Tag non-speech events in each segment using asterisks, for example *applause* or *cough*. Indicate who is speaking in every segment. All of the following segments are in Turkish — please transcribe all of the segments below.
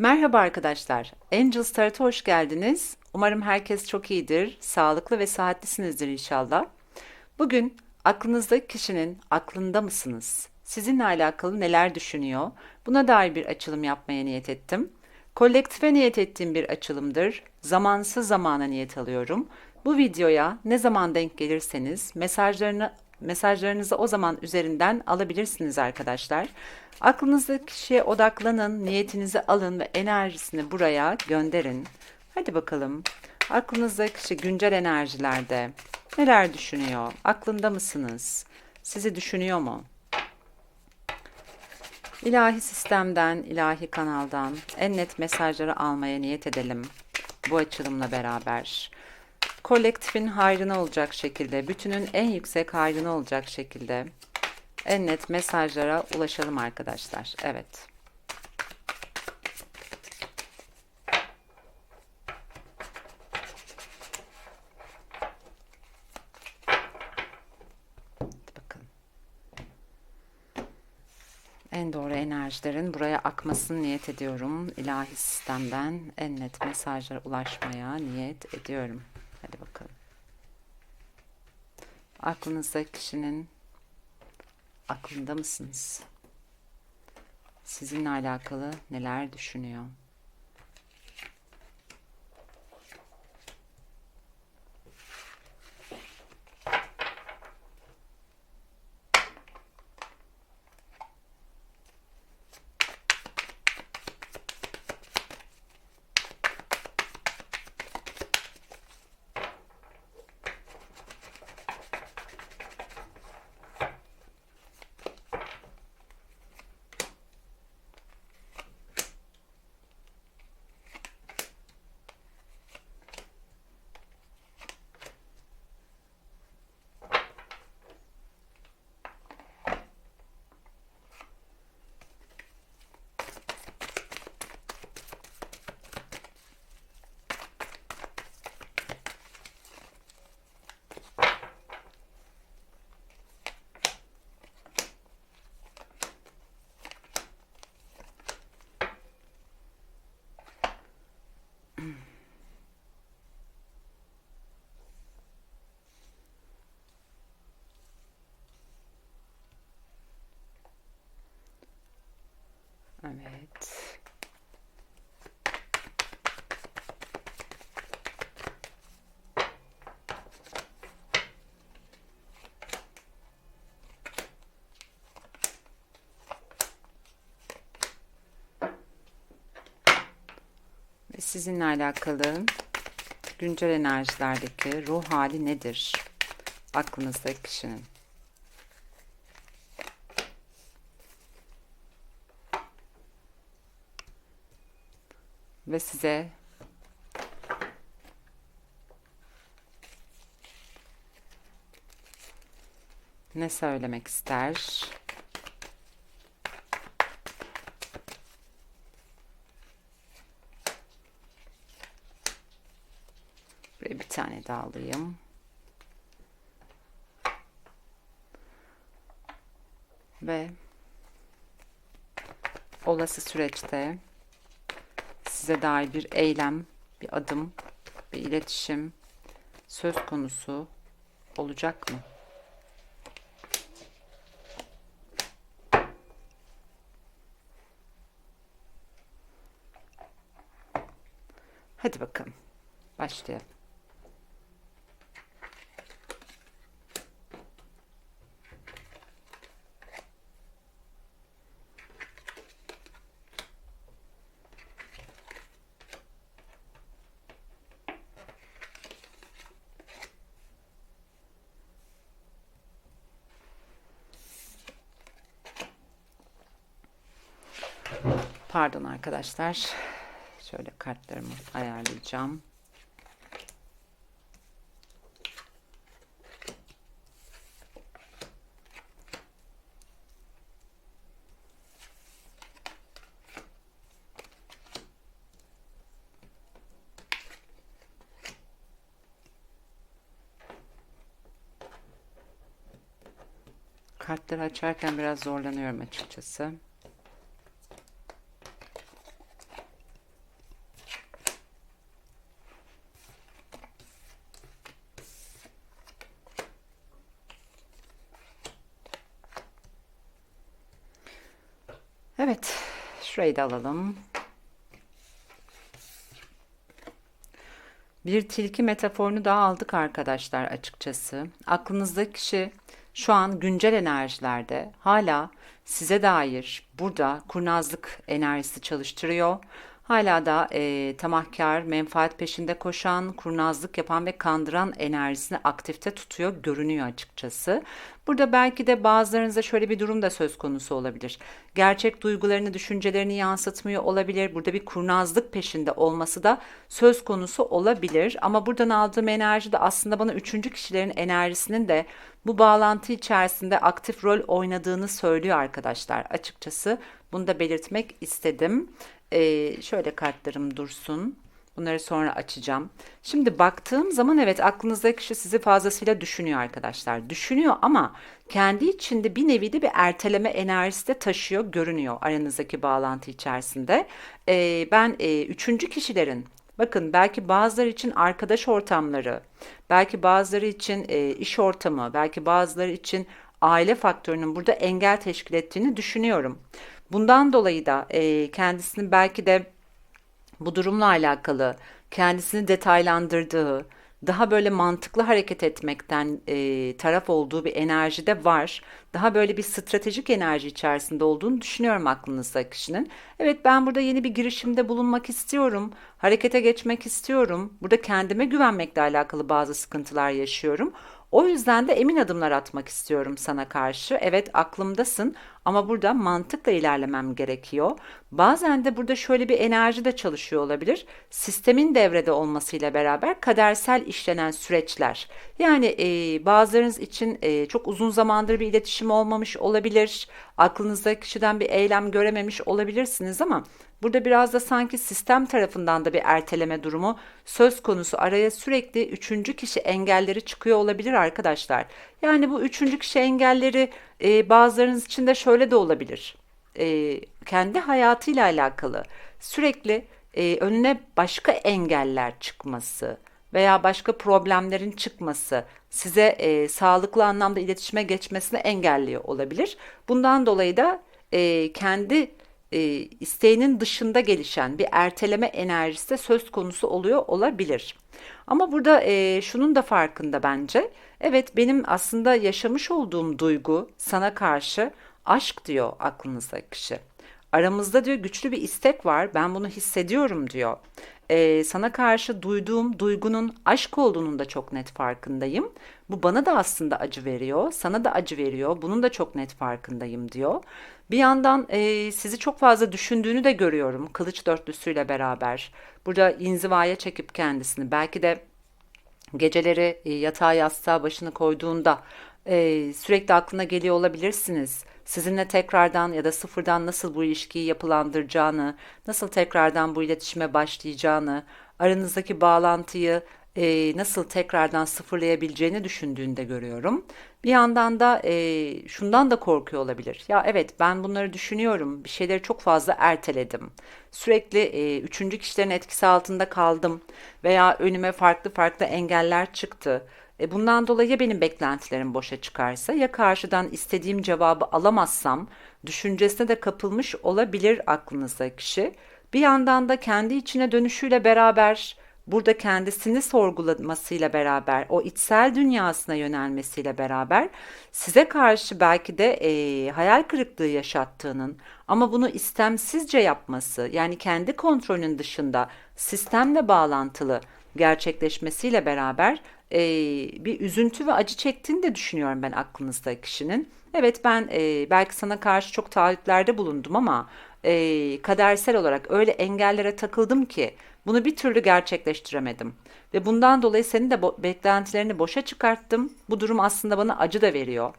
Speaker 1: Merhaba arkadaşlar. Angels Tarot'a hoş geldiniz. Umarım herkes çok iyidir, sağlıklı ve sıhhatlisinizdir inşallah. Bugün aklınızdaki kişinin aklında mısınız? Sizinle alakalı neler düşünüyor? Buna dair bir açılım yapmaya niyet ettim. Kolektife niyet ettiğim bir açılımdır. Zamansız zamana niyet alıyorum. Bu videoya ne zaman denk gelirseniz mesajlarını mesajlarınızı o zaman üzerinden alabilirsiniz arkadaşlar. Aklınızdaki kişiye odaklanın, niyetinizi alın ve enerjisini buraya gönderin. Hadi bakalım. Aklınızdaki kişi güncel enerjilerde neler düşünüyor? Aklında mısınız? Sizi düşünüyor mu? İlahi sistemden, ilahi kanaldan en net mesajları almaya niyet edelim bu açılımla beraber. Kolektifin hayrına olacak şekilde, bütünün en yüksek hayrına olacak şekilde en net mesajlara ulaşalım arkadaşlar. Evet. Bakalım. En doğru enerjilerin buraya akmasını niyet ediyorum. İlahi sistemden en net mesajlara ulaşmaya niyet ediyorum. Hadi bakalım. Aklınızdaki kişinin aklında mısınız? Sizinle alakalı neler düşünüyor? *clears throat* Evet. Sizinle alakalı güncel enerjilerdeki ruh hali nedir? Aklınızdaki kişinin. ve size ne söylemek ister? Buraya bir tane daha alayım. Ve olası süreçte size dair bir eylem, bir adım, bir iletişim söz konusu olacak mı? Hadi bakalım. Başlayalım. Pardon arkadaşlar. Şöyle kartlarımı ayarlayacağım. Kartları açarken biraz zorlanıyorum açıkçası. Evet, şurayı da alalım. Bir tilki metaforunu daha aldık arkadaşlar açıkçası. Aklınızdaki kişi şu an güncel enerjilerde hala size dair burada kurnazlık enerjisi çalıştırıyor. Hala da e, tamahkar, menfaat peşinde koşan, kurnazlık yapan ve kandıran enerjisini aktifte tutuyor görünüyor açıkçası. Burada belki de bazılarınızda şöyle bir durum da söz konusu olabilir. Gerçek duygularını, düşüncelerini yansıtmıyor olabilir. Burada bir kurnazlık peşinde olması da söz konusu olabilir. Ama buradan aldığım enerji de aslında bana üçüncü kişilerin enerjisinin de bu bağlantı içerisinde aktif rol oynadığını söylüyor arkadaşlar. Açıkçası bunu da belirtmek istedim. Ee, şöyle kartlarım dursun. Bunları sonra açacağım. Şimdi baktığım zaman evet aklınızdaki kişi sizi fazlasıyla düşünüyor arkadaşlar. Düşünüyor ama kendi içinde bir nevi de bir erteleme enerjisi de taşıyor görünüyor aranızdaki bağlantı içerisinde. Ee, ben e, üçüncü kişilerin Bakın belki bazıları için arkadaş ortamları, belki bazıları için e, iş ortamı, belki bazıları için aile faktörünün burada engel teşkil ettiğini düşünüyorum. Bundan dolayı da e, kendisinin belki de bu durumla alakalı kendisini detaylandırdığı, daha böyle mantıklı hareket etmekten e, taraf olduğu bir enerji de var. Daha böyle bir stratejik enerji içerisinde olduğunu düşünüyorum aklınızda kişinin. Evet ben burada yeni bir girişimde bulunmak istiyorum. Harekete geçmek istiyorum. Burada kendime güvenmekle alakalı bazı sıkıntılar yaşıyorum. O yüzden de emin adımlar atmak istiyorum sana karşı. Evet aklımdasın ama burada mantıkla ilerlemem gerekiyor. Bazen de burada şöyle bir enerji de çalışıyor olabilir. Sistemin devrede olmasıyla beraber kadersel işlenen süreçler. Yani e, bazılarınız için e, çok uzun zamandır bir iletişim olmamış olabilir. Aklınızda kişiden bir eylem görememiş olabilirsiniz ama Burada biraz da sanki sistem tarafından da bir erteleme durumu söz konusu. Araya sürekli üçüncü kişi engelleri çıkıyor olabilir arkadaşlar. Yani bu üçüncü kişi engelleri e, bazılarınız için de şöyle de olabilir. E, kendi hayatıyla alakalı sürekli e, önüne başka engeller çıkması veya başka problemlerin çıkması size e, sağlıklı anlamda iletişime geçmesini engelliyor olabilir. Bundan dolayı da e, kendi e, isteğinin dışında gelişen bir erteleme enerjisi söz konusu oluyor olabilir. Ama burada e, şunun da farkında bence. Evet benim aslında yaşamış olduğum duygu sana karşı aşk diyor aklınızdaki kişi. Aramızda diyor güçlü bir istek var. Ben bunu hissediyorum diyor. Ee, sana karşı duyduğum duygunun aşk olduğunun da çok net farkındayım. Bu bana da aslında acı veriyor. Sana da acı veriyor. Bunun da çok net farkındayım diyor. Bir yandan e, sizi çok fazla düşündüğünü de görüyorum. Kılıç dörtlüsüyle beraber. Burada inzivaya çekip kendisini. Belki de geceleri e, yatağa yastığa başını koyduğunda e, sürekli aklına geliyor olabilirsiniz. Sizinle tekrardan ya da sıfırdan nasıl bu ilişkiyi yapılandıracağını, nasıl tekrardan bu iletişime başlayacağını, aranızdaki bağlantıyı e, nasıl tekrardan sıfırlayabileceğini düşündüğünde görüyorum. Bir yandan da e, şundan da korkuyor olabilir. Ya evet ben bunları düşünüyorum. Bir şeyleri çok fazla erteledim. Sürekli e, üçüncü kişilerin etkisi altında kaldım. Veya önüme farklı farklı engeller çıktı. E, bundan dolayı ya benim beklentilerim boşa çıkarsa ya karşıdan istediğim cevabı alamazsam düşüncesine de kapılmış olabilir aklınızda kişi. Bir yandan da kendi içine dönüşüyle beraber burada kendisini sorgulamasıyla beraber, o içsel dünyasına yönelmesiyle beraber size karşı belki de e, hayal kırıklığı yaşattığının ama bunu istemsizce yapması, yani kendi kontrolünün dışında sistemle bağlantılı gerçekleşmesiyle beraber e, bir üzüntü ve acı çektiğini de düşünüyorum ben aklınızda kişinin. Evet ben e, belki sana karşı çok taahhütlerde bulundum ama e, kadersel olarak öyle engellere takıldım ki bunu bir türlü gerçekleştiremedim. Ve bundan dolayı senin de bo- beklentilerini boşa çıkarttım. Bu durum aslında bana acı da veriyor.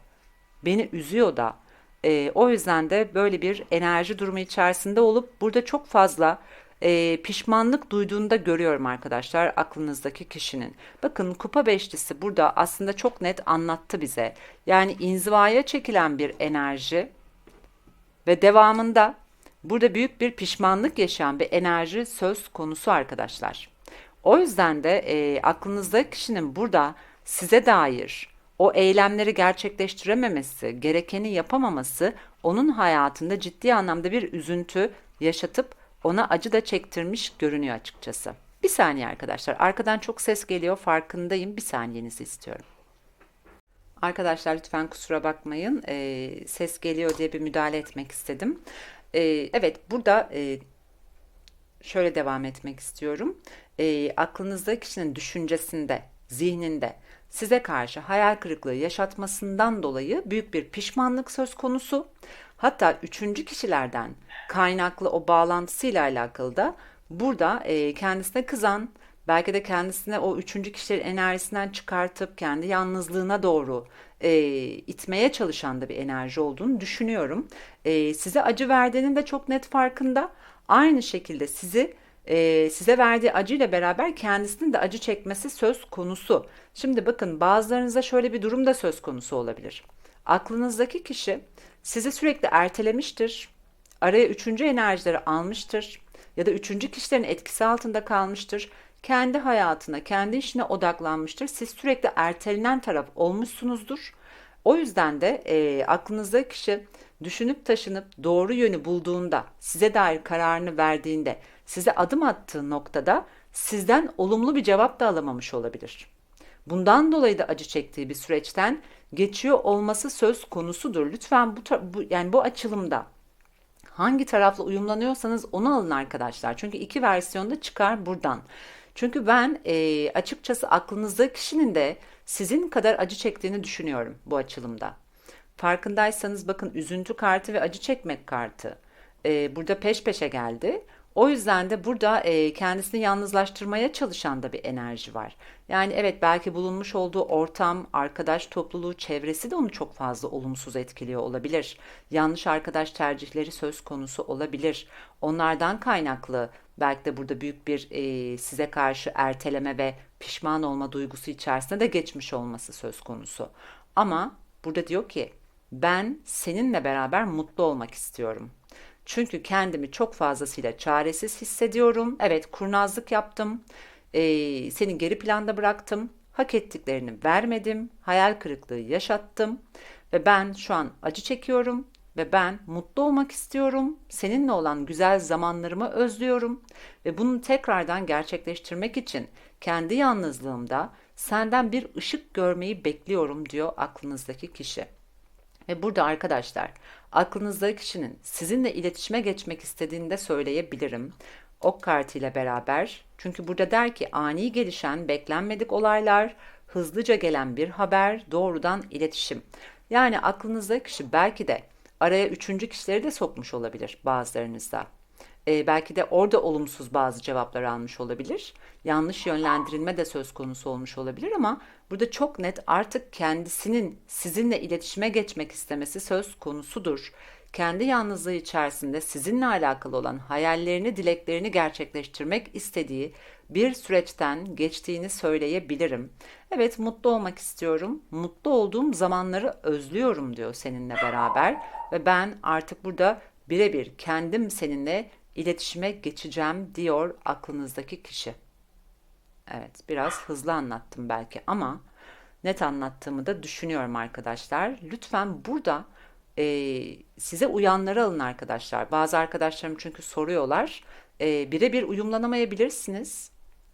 Speaker 1: Beni üzüyor da. E, o yüzden de böyle bir enerji durumu içerisinde olup burada çok fazla e, pişmanlık duyduğunu da görüyorum arkadaşlar aklınızdaki kişinin. Bakın kupa beşlisi burada aslında çok net anlattı bize. Yani inzivaya çekilen bir enerji ve devamında burada büyük bir pişmanlık yaşayan bir enerji söz konusu arkadaşlar. O yüzden de e, aklınızdaki kişinin burada size dair o eylemleri gerçekleştirememesi, gerekeni yapamaması onun hayatında ciddi anlamda bir üzüntü yaşatıp ona acı da çektirmiş görünüyor açıkçası. Bir saniye arkadaşlar. Arkadan çok ses geliyor. Farkındayım. Bir saniyenizi istiyorum. Arkadaşlar lütfen kusura bakmayın. Ee, ses geliyor diye bir müdahale etmek istedim. Ee, evet burada e, şöyle devam etmek istiyorum. E, aklınızda kişinin düşüncesinde, zihninde size karşı hayal kırıklığı yaşatmasından dolayı büyük bir pişmanlık söz konusu. Hatta üçüncü kişilerden kaynaklı o bağlantısıyla alakalı da burada e, kendisine kızan, belki de kendisine o üçüncü kişilerin enerjisinden çıkartıp kendi yalnızlığına doğru e, itmeye çalışan da bir enerji olduğunu düşünüyorum. E, size acı verdiğinin de çok net farkında. Aynı şekilde sizi e, size verdiği acıyla beraber kendisinin de acı çekmesi söz konusu. Şimdi bakın bazılarınızda şöyle bir durum da söz konusu olabilir. Aklınızdaki kişi sizi sürekli ertelemiştir. Araya üçüncü enerjileri almıştır. Ya da üçüncü kişilerin etkisi altında kalmıştır. Kendi hayatına, kendi işine odaklanmıştır. Siz sürekli ertelenen taraf olmuşsunuzdur. O yüzden de e, aklınızdaki kişi düşünüp taşınıp doğru yönü bulduğunda, size dair kararını verdiğinde, size adım attığı noktada sizden olumlu bir cevap da alamamış olabilir. Bundan dolayı da acı çektiği bir süreçten geçiyor olması söz konusudur. Lütfen bu, bu yani bu açılımda hangi tarafla uyumlanıyorsanız onu alın arkadaşlar. Çünkü iki versiyonda çıkar buradan. Çünkü ben e, açıkçası aklınızda kişinin de sizin kadar acı çektiğini düşünüyorum bu açılımda. Farkındaysanız bakın üzüntü kartı ve acı çekmek kartı e, burada peş peşe geldi. O yüzden de burada e, kendisini yalnızlaştırmaya çalışan da bir enerji var. Yani evet belki bulunmuş olduğu ortam, arkadaş topluluğu, çevresi de onu çok fazla olumsuz etkiliyor olabilir. Yanlış arkadaş tercihleri söz konusu olabilir. Onlardan kaynaklı belki de burada büyük bir e, size karşı erteleme ve pişman olma duygusu içerisinde de geçmiş olması söz konusu. Ama burada diyor ki ben seninle beraber mutlu olmak istiyorum. Çünkü kendimi çok fazlasıyla çaresiz hissediyorum. Evet kurnazlık yaptım. Ee, seni geri planda bıraktım. Hak ettiklerini vermedim. Hayal kırıklığı yaşattım. Ve ben şu an acı çekiyorum. Ve ben mutlu olmak istiyorum. Seninle olan güzel zamanlarımı özlüyorum. Ve bunu tekrardan gerçekleştirmek için kendi yalnızlığımda senden bir ışık görmeyi bekliyorum diyor aklınızdaki kişi. Ve burada arkadaşlar aklınızdaki kişinin sizinle iletişime geçmek istediğini de söyleyebilirim. Ok kartı ile beraber. Çünkü burada der ki ani gelişen beklenmedik olaylar, hızlıca gelen bir haber, doğrudan iletişim. Yani aklınızdaki kişi belki de araya üçüncü kişileri de sokmuş olabilir bazılarınızda e, belki de orada olumsuz bazı cevaplar almış olabilir. Yanlış yönlendirilme de söz konusu olmuş olabilir ama burada çok net artık kendisinin sizinle iletişime geçmek istemesi söz konusudur. Kendi yalnızlığı içerisinde sizinle alakalı olan hayallerini, dileklerini gerçekleştirmek istediği bir süreçten geçtiğini söyleyebilirim. Evet mutlu olmak istiyorum. Mutlu olduğum zamanları özlüyorum diyor seninle beraber ve ben artık burada birebir kendim seninle iletişime geçeceğim diyor aklınızdaki kişi. Evet, biraz hızlı anlattım belki ama net anlattığımı da düşünüyorum arkadaşlar. Lütfen burada e, size uyanları alın arkadaşlar. Bazı arkadaşlarım çünkü soruyorlar. E, birebir uyumlanamayabilirsiniz.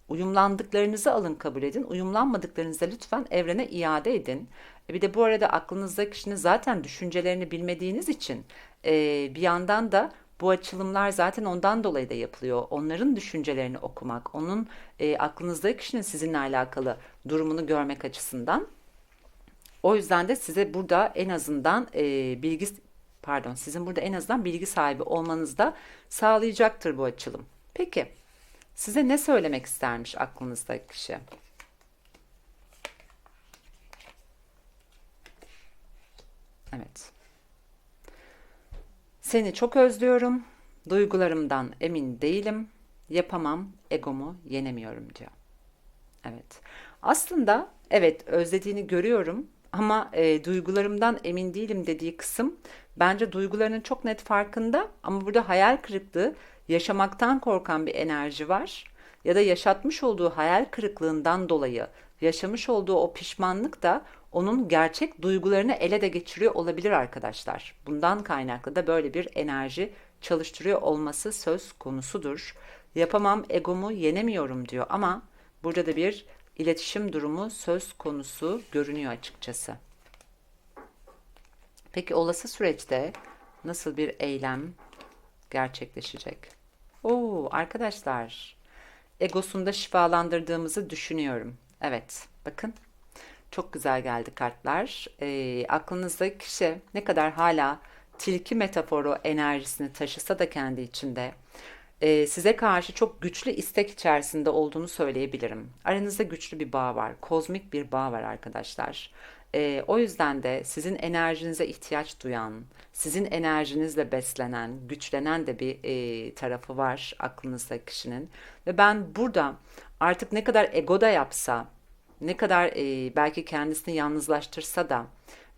Speaker 1: Uyumlandıklarınızı alın kabul edin. Uyumlanmadıklarınızda lütfen evrene iade edin. E, bir de bu arada aklınızdaki kişinin zaten düşüncelerini bilmediğiniz için e, bir yandan da bu açılımlar zaten ondan dolayı da yapılıyor. Onların düşüncelerini okumak, onun e, aklınızdaki kişinin sizinle alakalı durumunu görmek açısından. O yüzden de size burada en azından e, bilgi pardon sizin burada en azından bilgi sahibi olmanız da sağlayacaktır bu açılım. Peki size ne söylemek istermiş aklınızdaki kişi? Evet. Seni çok özlüyorum. Duygularımdan emin değilim. Yapamam, egomu yenemiyorum diyor. Evet. Aslında evet özlediğini görüyorum ama e, duygularımdan emin değilim dediği kısım bence duygularının çok net farkında ama burada hayal kırıklığı yaşamaktan korkan bir enerji var ya da yaşatmış olduğu hayal kırıklığından dolayı yaşamış olduğu o pişmanlık da onun gerçek duygularını ele de geçiriyor olabilir arkadaşlar. Bundan kaynaklı da böyle bir enerji çalıştırıyor olması söz konusudur. Yapamam, egomu yenemiyorum diyor ama burada da bir iletişim durumu söz konusu görünüyor açıkçası. Peki olası süreçte nasıl bir eylem gerçekleşecek? Oo arkadaşlar, egosunda şifalandırdığımızı düşünüyorum. Evet, bakın çok güzel geldi kartlar. E, aklınızdaki kişi ne kadar hala tilki metaforu enerjisini taşısa da kendi içinde e, size karşı çok güçlü istek içerisinde olduğunu söyleyebilirim. Aranızda güçlü bir bağ var, kozmik bir bağ var arkadaşlar. E, o yüzden de sizin enerjinize ihtiyaç duyan, sizin enerjinizle beslenen, güçlenen de bir e, tarafı var aklınızda kişinin. Ve ben burada artık ne kadar ego da yapsa, ne kadar e, belki kendisini yalnızlaştırsa da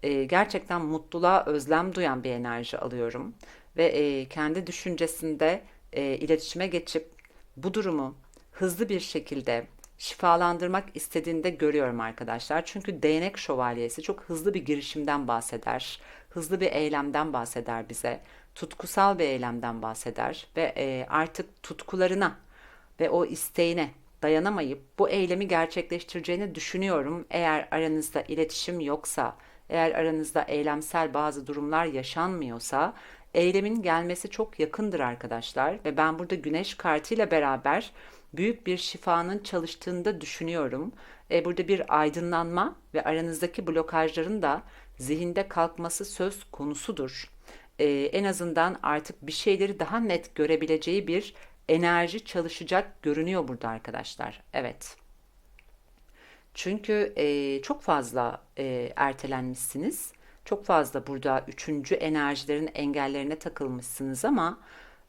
Speaker 1: e, gerçekten mutluluğa özlem duyan bir enerji alıyorum. Ve e, kendi düşüncesinde e, iletişime geçip bu durumu hızlı bir şekilde şifalandırmak istediğinde görüyorum arkadaşlar. Çünkü değnek şövalyesi çok hızlı bir girişimden bahseder. Hızlı bir eylemden bahseder bize. Tutkusal bir eylemden bahseder ve e, artık tutkularına ve o isteğine dayanamayıp bu eylemi gerçekleştireceğini düşünüyorum. Eğer aranızda iletişim yoksa, eğer aranızda eylemsel bazı durumlar yaşanmıyorsa eylemin gelmesi çok yakındır arkadaşlar ve ben burada güneş kartıyla beraber büyük bir şifanın çalıştığını da düşünüyorum. E, burada bir aydınlanma ve aranızdaki blokajların da zihinde kalkması söz konusudur. E, en azından artık bir şeyleri daha net görebileceği bir enerji çalışacak görünüyor burada arkadaşlar. Evet. Çünkü e, çok fazla e, ertelenmişsiniz. Çok fazla burada üçüncü enerjilerin engellerine takılmışsınız ama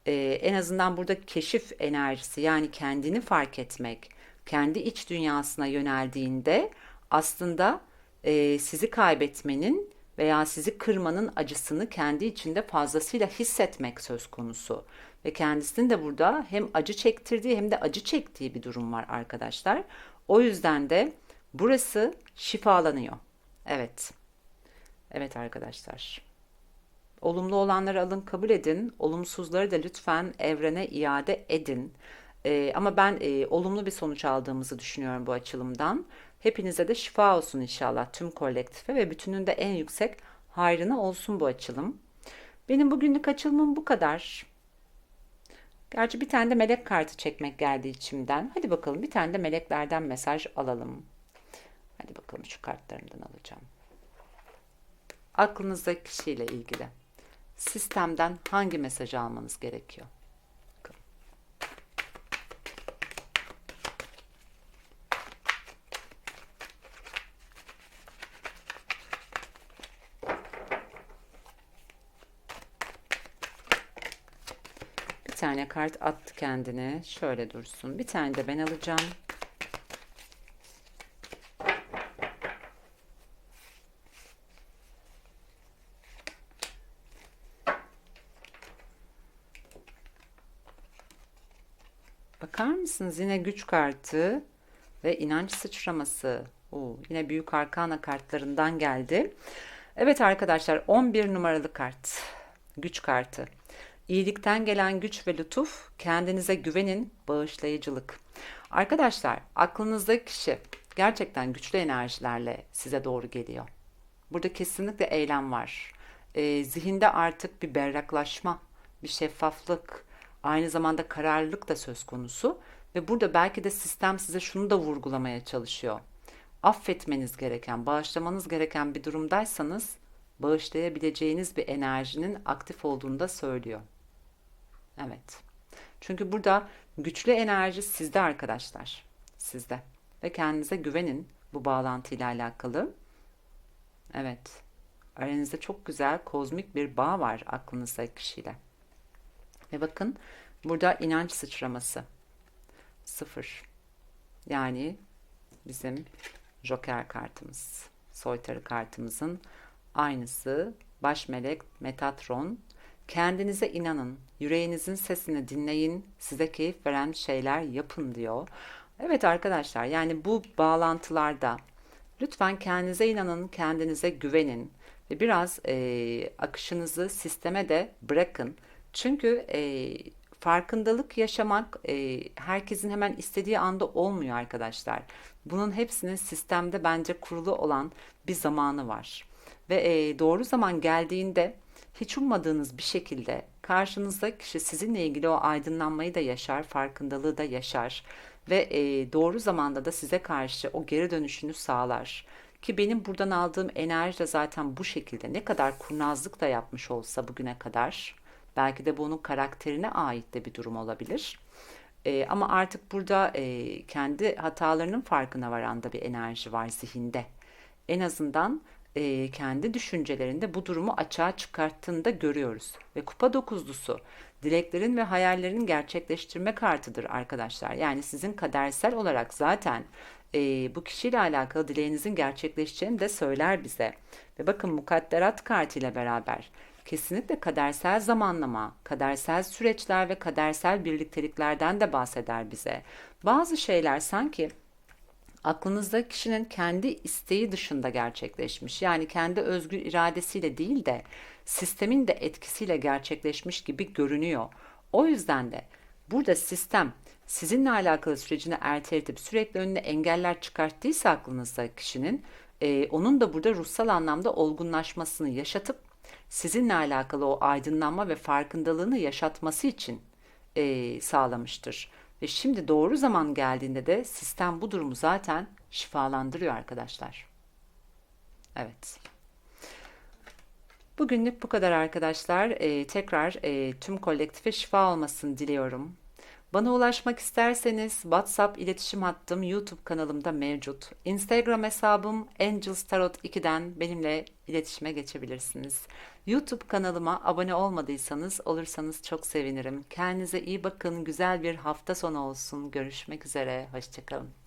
Speaker 1: e, en azından burada keşif enerjisi yani kendini fark etmek, kendi iç dünyasına yöneldiğinde aslında e, sizi kaybetmenin veya sizi kırmanın acısını kendi içinde fazlasıyla hissetmek söz konusu. Ve kendisinin de burada hem acı çektirdiği hem de acı çektiği bir durum var arkadaşlar. O yüzden de burası şifalanıyor. Evet. Evet arkadaşlar. Olumlu olanları alın kabul edin. Olumsuzları da lütfen evrene iade edin. Ee, ama ben e, olumlu bir sonuç aldığımızı düşünüyorum bu açılımdan. Hepinize de şifa olsun inşallah tüm kolektife ve bütünün de en yüksek hayrına olsun bu açılım. Benim bugünlük açılımım bu kadar. Gerçi bir tane de melek kartı çekmek geldi içimden. Hadi bakalım bir tane de meleklerden mesaj alalım. Hadi bakalım şu kartlarımdan alacağım. Aklınızdaki kişiyle ilgili sistemden hangi mesajı almanız gerekiyor? Bir tane kart attı kendine. Şöyle dursun. Bir tane de ben alacağım. Mısınız? Yine güç kartı ve inanç sıçraması. Oo, yine büyük arkana kartlarından geldi. Evet arkadaşlar 11 numaralı kart. Güç kartı. İyilikten gelen güç ve lütuf, kendinize güvenin, bağışlayıcılık. Arkadaşlar, aklınızdaki kişi gerçekten güçlü enerjilerle size doğru geliyor. Burada kesinlikle eylem var. E, zihinde artık bir berraklaşma, bir şeffaflık, aynı zamanda kararlılık da söz konusu. Ve burada belki de sistem size şunu da vurgulamaya çalışıyor. Affetmeniz gereken, bağışlamanız gereken bir durumdaysanız bağışlayabileceğiniz bir enerjinin aktif olduğunu da söylüyor. Evet. Çünkü burada güçlü enerji sizde arkadaşlar. Sizde. Ve kendinize güvenin bu bağlantıyla alakalı. Evet. Aranızda çok güzel kozmik bir bağ var aklınızdaki kişiyle. Ve bakın burada inanç sıçraması. Sıfır. Yani bizim Joker kartımız. Soytarı kartımızın aynısı. Baş melek Metatron Kendinize inanın, yüreğinizin sesini dinleyin, size keyif veren şeyler yapın diyor. Evet arkadaşlar yani bu bağlantılarda Lütfen kendinize inanın, kendinize güvenin ve biraz e, akışınızı sisteme de bırakın. Çünkü e, farkındalık yaşamak e, herkesin hemen istediği anda olmuyor arkadaşlar. Bunun hepsinin sistemde bence kurulu olan bir zamanı var. Ve e, doğru zaman geldiğinde hiç ummadığınız bir şekilde karşınızda kişi sizinle ilgili o aydınlanmayı da yaşar, farkındalığı da yaşar ve e, doğru zamanda da size karşı o geri dönüşünü sağlar. Ki benim buradan aldığım enerji de zaten bu şekilde. Ne kadar kurnazlık da yapmış olsa bugüne kadar, belki de bunun karakterine ait de bir durum olabilir. E, ama artık burada e, kendi hatalarının farkına varan da bir enerji var zihinde. En azından e, kendi düşüncelerinde bu durumu açığa çıkarttığını da görüyoruz. Ve kupa dokuzlusu dileklerin ve hayallerin gerçekleştirme kartıdır arkadaşlar. Yani sizin kadersel olarak zaten e, bu kişiyle alakalı dileğinizin gerçekleşeceğini de söyler bize. Ve bakın mukadderat kartı ile beraber kesinlikle kadersel zamanlama, kadersel süreçler ve kadersel birlikteliklerden de bahseder bize. Bazı şeyler sanki aklınızda kişinin kendi isteği dışında gerçekleşmiş. Yani kendi özgür iradesiyle değil de sistemin de etkisiyle gerçekleşmiş gibi görünüyor. O yüzden de burada sistem sizinle alakalı sürecini erteletip sürekli önüne engeller çıkarttıysa aklınızda kişinin e, onun da burada ruhsal anlamda olgunlaşmasını yaşatıp sizinle alakalı o aydınlanma ve farkındalığını yaşatması için e, sağlamıştır. Ve şimdi doğru zaman geldiğinde de sistem bu durumu zaten şifalandırıyor arkadaşlar. Evet. Bugünlük bu kadar arkadaşlar. Ee, tekrar e, tüm kolektife şifa olmasını diliyorum. Bana ulaşmak isterseniz WhatsApp iletişim hattım YouTube kanalımda mevcut. Instagram hesabım Angels Tarot 2'den benimle iletişime geçebilirsiniz. YouTube kanalıma abone olmadıysanız olursanız çok sevinirim. Kendinize iyi bakın. Güzel bir hafta sonu olsun. Görüşmek üzere. Hoşçakalın.